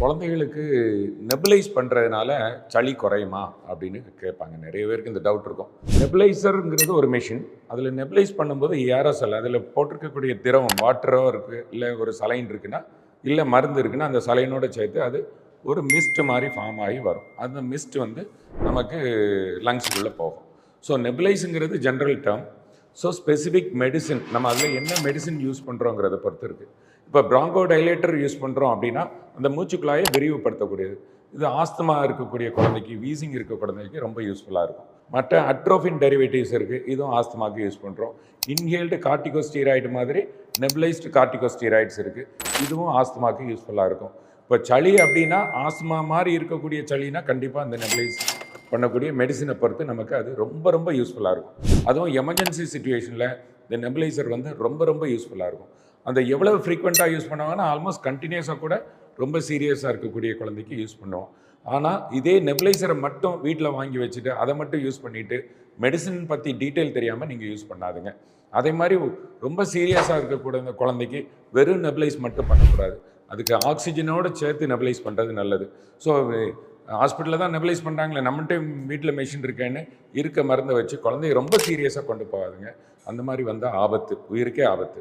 குழந்தைகளுக்கு நெபுலைஸ் பண்ணுறதுனால சளி குறையுமா அப்படின்னு கேட்பாங்க. நிறைய பேருக்கு இந்த டவுட் இருக்கும். நெபுலைசருங்கிறது ஒரு மிஷின் அதில் நெபுலைஸ் பண்ணும்போது ஏரோசல் அதில் போட்டிருக்கக்கூடிய திரவம் வாட்டரோ இருக்குது இல்லை ஒரு சலைன் இருக்குன்னா இல்லை மருந்து இருக்குன்னா அந்த சலைனோட சேர்த்து அது ஒரு மிஸ்ட் மாதிரி ஃபார்ம் ஆகி வரும். அந்த மிஸ்ட் வந்து நமக்கு லங்ஸுக்குள்ளே போகும். So நெபிலைஸுங்கிறது general term so specific medicine நம்ம அதில் என்ன மெடிசின் யூஸ் பண்ணுறோங்கிறத பொறுத்து இருக்குது இப்போ ப்ராங்கோ டைலேட்டர் யூஸ் பண்ணுறோம் அப்படின்னா அந்த மூச்சுக்குழாயை விரிவுபடுத்தக்கூடியது. இது ஆஸ்துமா இருக்கக்கூடிய குழந்தைக்கு வீசிங் இருக்க குழந்தைக்கு ரொம்ப யூஸ்ஃபுல்லாக இருக்கும். மற்ற அட்ரோஃபின் டெரிவேட்டிவ்ஸ் இருக்குது இதுவும் ஆஸ்துமாக்கு யூஸ் பண்ணுறோம் இன்ஹேல்டு கார்டிகோஸ்டீராய்டு மாதிரி நெபுலைஸ்டு கார்டிகோஸ்டீராய்ட்ஸ் இருக்குது இதுவும் ஆஸ்துமாக்கு யூஸ்ஃபுல்லாக இருக்கும். இப்போ சளி அப்படின்னா ஆஸ்துமா மாதிரி இருக்கக்கூடிய சளினா கண்டிப்பாக அந்த நெபுலைஸ் பண்ணக்கூடிய மெடிசினை பொறுத்து நமக்கு அது ரொம்ப ரொம்ப யூஸ்ஃபுல்லாக இருக்கும். அதுவும் எமர்ஜென்சி சுச்சுவேஷனில் இந்த நெபுலைசர் வந்து ரொம்ப ரொம்ப யூஸ்ஃபுல்லாக இருக்கும். அந்த எவ்வளோ ஃப்ரீக்வெண்ட்டாக யூஸ் பண்ணுவாங்கன்னா ஆல்மோஸ்ட் கண்டினியூஸாக கூட ரொம்ப சீரியஸாக இருக்கக்கூடிய குழந்தைக்கு யூஸ் பண்ணுவோம். ஆனால் இதே நெபுலைசரை மட்டும் வீட்டில் வாங்கி வச்சுட்டு அதை மட்டும் யூஸ் பண்ணிவிட்டு மெடிசன் பற்றி டீட்டெயில் தெரியாமல் நீங்கள் யூஸ் பண்ணாதுங்க. அதே மாதிரி ரொம்ப சீரியஸாக இருக்கக்கூடிய அந்த குழந்தைக்கு வெறும் நெபுலைஸ் மட்டும் பண்ணக்கூடாது. அதுக்கு ஆக்சிஜனோடு சேர்த்து நெபிலைஸ் பண்ணுறது நல்லது. ஸோ ஹாஸ்பிட்டலில் தான் நெபலைஸ் பண்ணுறாங்களே நம்மகிட்ட வீட்டில் மெஷின் இருக்கேன்னு இருக்க மருந்தை வச்சு குழந்தைய ரொம்ப சீரியஸாக கொண்டு போகாதுங்க. அந்த மாதிரி வந்தால் ஆபத்து உயிருக்கே ஆபத்து.